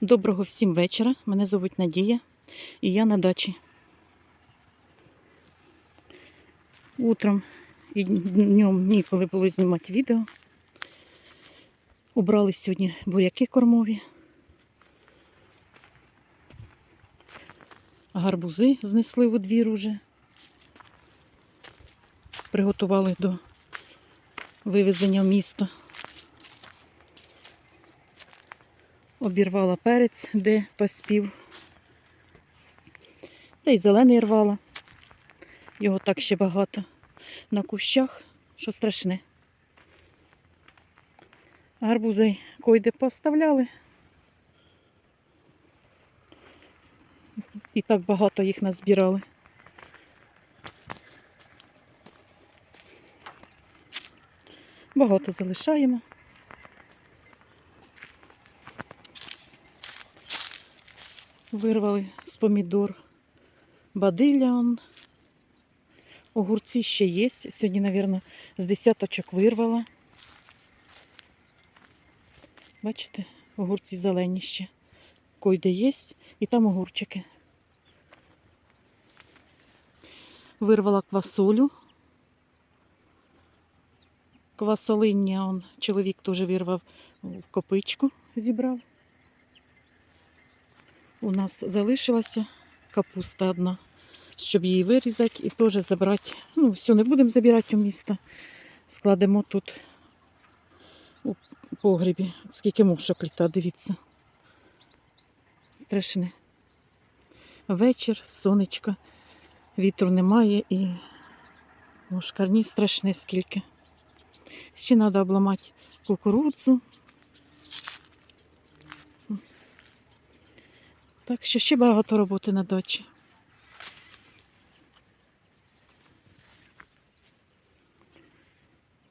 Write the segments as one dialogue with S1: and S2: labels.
S1: Доброго всім вечора. Мене звуть Надія і я на дачі. Утром і днем ніколи було знімати відео. Убрали сьогодні буряки кормові. Гарбузи знесли у двір уже. Приготували до вивезення в місто. Обірвала перець, де поспів. Та й зелений рвала. Його так ще багато на кущах, що страшне. Гарбузи койде поставляли. І так багато їх назбирали. Багато залишаємо. Вирвали з помідор бадилля. Огурці ще є. Сьогодні, мабуть, з десяточок вирвала. Бачите, огурці зелені ще. Койде є. І там огурчики. Вирвала квасолю. Квасолиння чоловік теж вирвав в копичку, зібрав. У нас залишилася капуста одна, щоб її вирізати і теж забрати. Ну, все, не будемо забирати у місто. Складемо тут у погребі. Скільки мушок літа, дивіться. Страшне. Вечір, сонечко, вітру немає і мушкарні страшне скільки. Ще треба обламати кукурудзу. Так що ще багато роботи на дачі.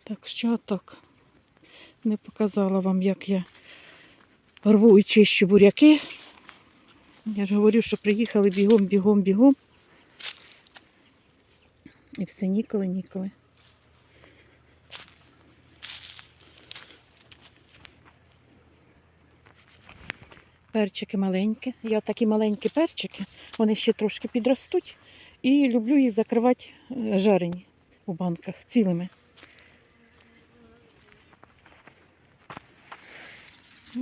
S1: Так що так. Не показала вам, як я рву і чищу буряки. Я ж говорю, що приїхали бігом, бігом, бігом. І все ніколи, ніколи. Перчики маленькі. Я такі маленькі перчики, вони ще трошки підростуть. І люблю їх закривати е, жарені у банках цілими.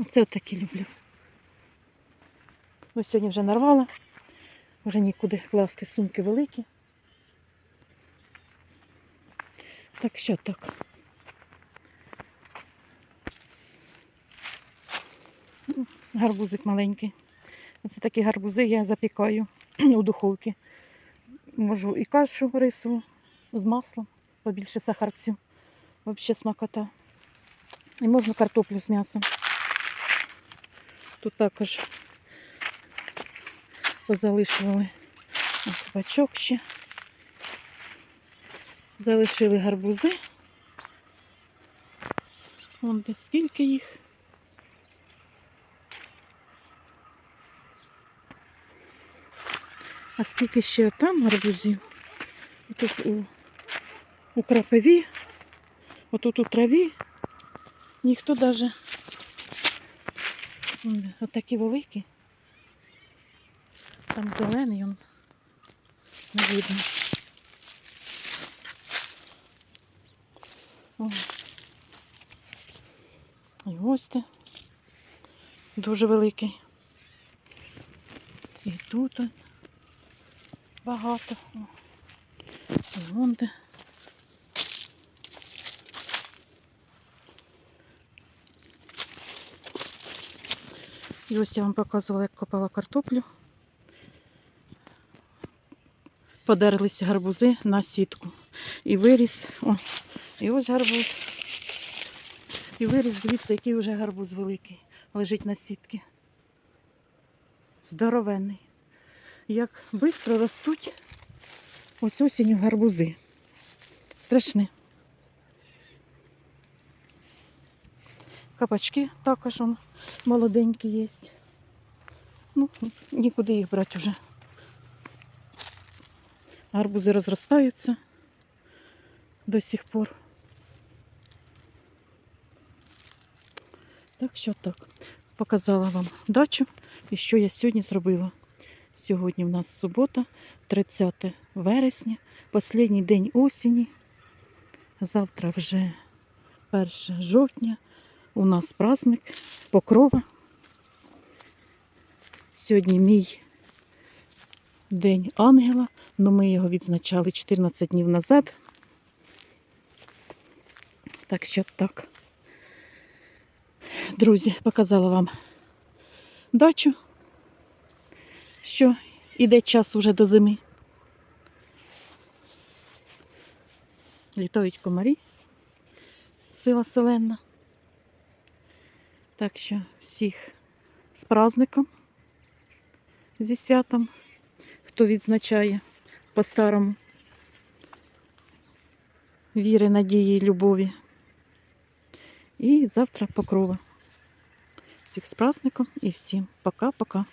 S1: Оце такі люблю. Ось сьогодні вже нарвала, вже нікуди класти сумки великі. Так що так. Гарбузик маленький. Оце такі гарбузи я запікаю у духовці. Можу і кашу рисову з маслом, побільше сахарцю. Взагалі смакота. І можна картоплю з м'ясом. Тут також позалишували Ось бачок ще. Залишили гарбузи. Вон де скільки їх. А скільки ще там гарбузів? Тут у, у крапиві, отут у траві. Ніхто навіть отакі великі. Там зелений он не видно. О. І ось те. Дуже великий. І тут он багато. І. І ось я вам показувала, як копала картоплю. Подерлися гарбузи на сітку. І виріс. О, і ось гарбуз. І виріс, дивіться, який вже гарбуз великий. Лежить на сітці. Здоровенний. Як швидко ростуть ось осінню гарбузи. Страшне. Кабачки також он, молоденькі є. Ну, нікуди їх брати вже. Гарбузи розростаються до сих пор. Так що так. показала вам дачу і що я сьогодні зробила. Сьогодні в нас субота, 30 вересня, останній день осені. Завтра вже 1 жовтня. У нас праздник Покрова. Сьогодні мій День ангела, але ми його відзначали 14 днів назад. Так що так. Друзі, показала вам дачу, що іде час уже до зими. Літають комарі, сила селена. Так що всіх з праздником, зі святом, хто відзначає по-старому віри, надії, любові. І завтра покрова. Всіх з праздником і всім пока-пока.